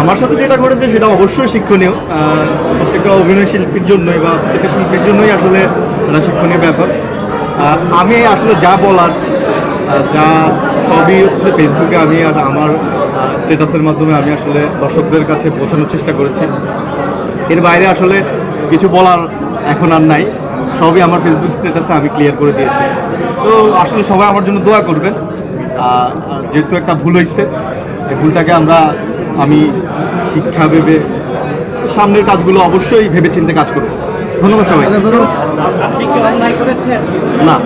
আমার সাথে যেটা ঘটেছে সেটা অবশ্যই শিক্ষণীয় প্রত্যেকটা অভিনয় শিল্পীর জন্যই বা প্রত্যেকটা শিল্পীর জন্যই আসলে এটা শিক্ষণীয় ব্যাপার। আমি আসলে যা বলার যা সবই হচ্ছে যে ফেসবুকে আমি আর আমার স্ট্যাটাসের মাধ্যমে আমি আসলে দর্শকদের কাছে পৌঁছানোর চেষ্টা করেছি। এর বাইরে আসলে কিছু বলার এখন আর নাই, সবই আমার ফেসবুক স্ট্যাটাসে আমি ক্লিয়ার করে দিয়েছি। তো আসলে সবাই আমার জন্য দোয়া করবেন। যেহেতু একটা ভুল হয়েছে, এই ভুলটাকে আমরা আমি শিক্ষা ভেবে সামনের কাজগুলো অবশ্যই ভেবে চিন্তে কাজ করব। ধন্যবাদ সবাই করেছেন? না?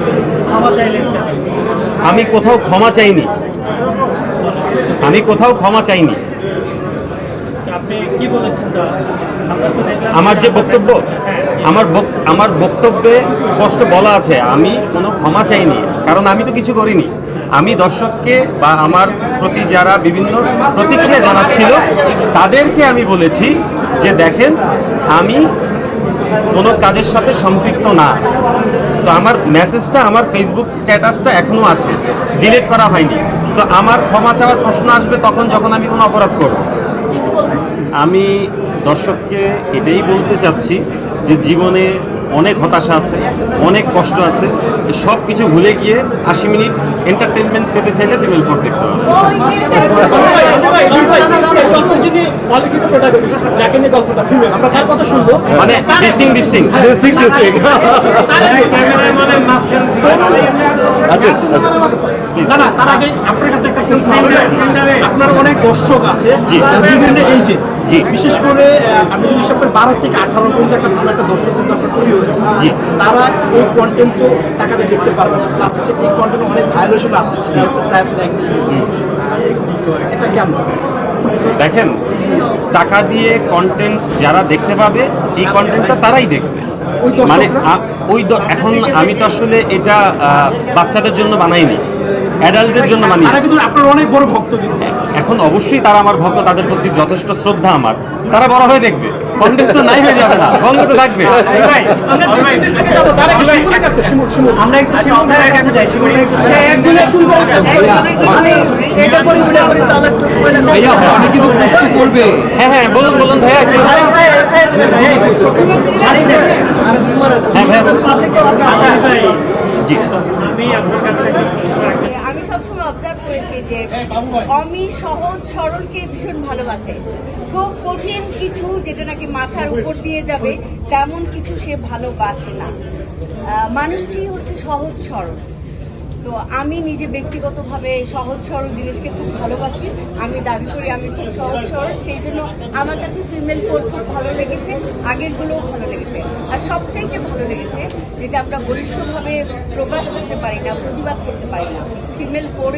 আমি কোথাও ক্ষমা চাইনি। আমি কোথাও ক্ষমা চাইনি। আপনি কি বলেছেন তা? আমরা তো দেখলাম আমার যে বক্তব্য? হ্যাঁ, আমার আমার বক্তব্যে স্পষ্ট বলা আছে, আমি কোনো ক্ষমা চাইনি, কারণ আমি তো কিছু করিনি। আমি দর্শককে বা আমার প্রতি যারা বিভিন্ন প্রতিক্রিয়া জানাচ্ছিল, তাদেরকে আমি বলেছি যে দেখেন, আমি কোনো কাজের সাথে সম্পৃক্ত না। সো আমার মেসেজটা আমার ফেসবুক স্ট্যাটাসটা এখনও আছে ডিলিট করা হয়নি। সো আমার ক্ষমা চাওয়ার প্রশ্ন আসবে তখন যখন আমি কোনো অপরাধ করব। আমি দর্শককে এটাই বলতে চাচ্ছি যে জীবনে অনেক হতাশা আছে অনেক কষ্ট আছে। সব কিছু ভুলে গিয়ে আশি মিনিট এন্টারটেনমেন্ট পেতে চাইলে ফিমেল ফোর দেখতে মানে ডিস্টিং। আচ্ছা আচ্ছা। না না তার আগে আপনার কাছে একটা প্রশ্ন আপনার অনেক দর্শক আছে। জি। বিশেষ করে আমি হিসাব করি বারো থেকে আঠারো পর্যন্ত একটা ভালো একটা দর্শক কিন্তু আপনার তৈরি হয়েছে। জি। তারা এই কন্টেন্ট তো টাকাতে দেখতে পারবে না। প্লাস হচ্ছে এই কন্টেন্ট অনেক ভায়োলেশন আছে যেটা হচ্ছে স্ল্যাশ এটা দেখেন টাকা দিয়ে কন্টেন্ট যারা দেখতে পাবে এই কন্টেন্টটা তারাই দেখবে? মানে ওই এখন আমি তো আসলে এটা বাচ্চাদের জন্য বানাইনি। অ্যাডাল্টদের জন্য আপনার অনেক বড় ভক্ত এখন অবশ্যই তারা আমার ভক্ত তাদের প্রতি যথেষ্ট শ্রদ্ধা আমার তারা বড় হয়ে দেখবে কন্টেন্ট তো নাই হয়ে যাবে না তো থাকবে আমরা একটু কাছে যাই হ্যাঁ হ্যাঁ বলুন বলুন ভাইয়া একটু- হ্যাঁ ভাইয়া বলুন। জি আমি আপনার কাছে একটা প্রশ্ন রাখি। আমি সবসময় অবজার্ভ করেছি যে অমি সহজ সরলকে ভীষণ ভালোবাসে। খুব কঠিন কিছু যেটা নাকি মাথার উপর দিয়ে যাবে, তেমন কিছু সে ভালোবাসে না। মানুষটি হচ্ছে সহজ সরল। তো আমি নিজে ব্যক্তিগতভাবে সহজ সরল জিনিসকে খুব ভালোবাসি। আমি দাবি করি আমি খুব সহজ সরল। সেই জন্য আমার কাছে ফিমেল ফোর খুব ভালো লেগেছে, আগেরগুলোও ভালো লেগেছে। আর সবচাইতে ভালো লেগেছে, যেটা আমরা বলিষ্ঠভাবে প্রকাশ করতে পারি না, প্রতিবাদ করতে পারি না, ফিমেল ফোর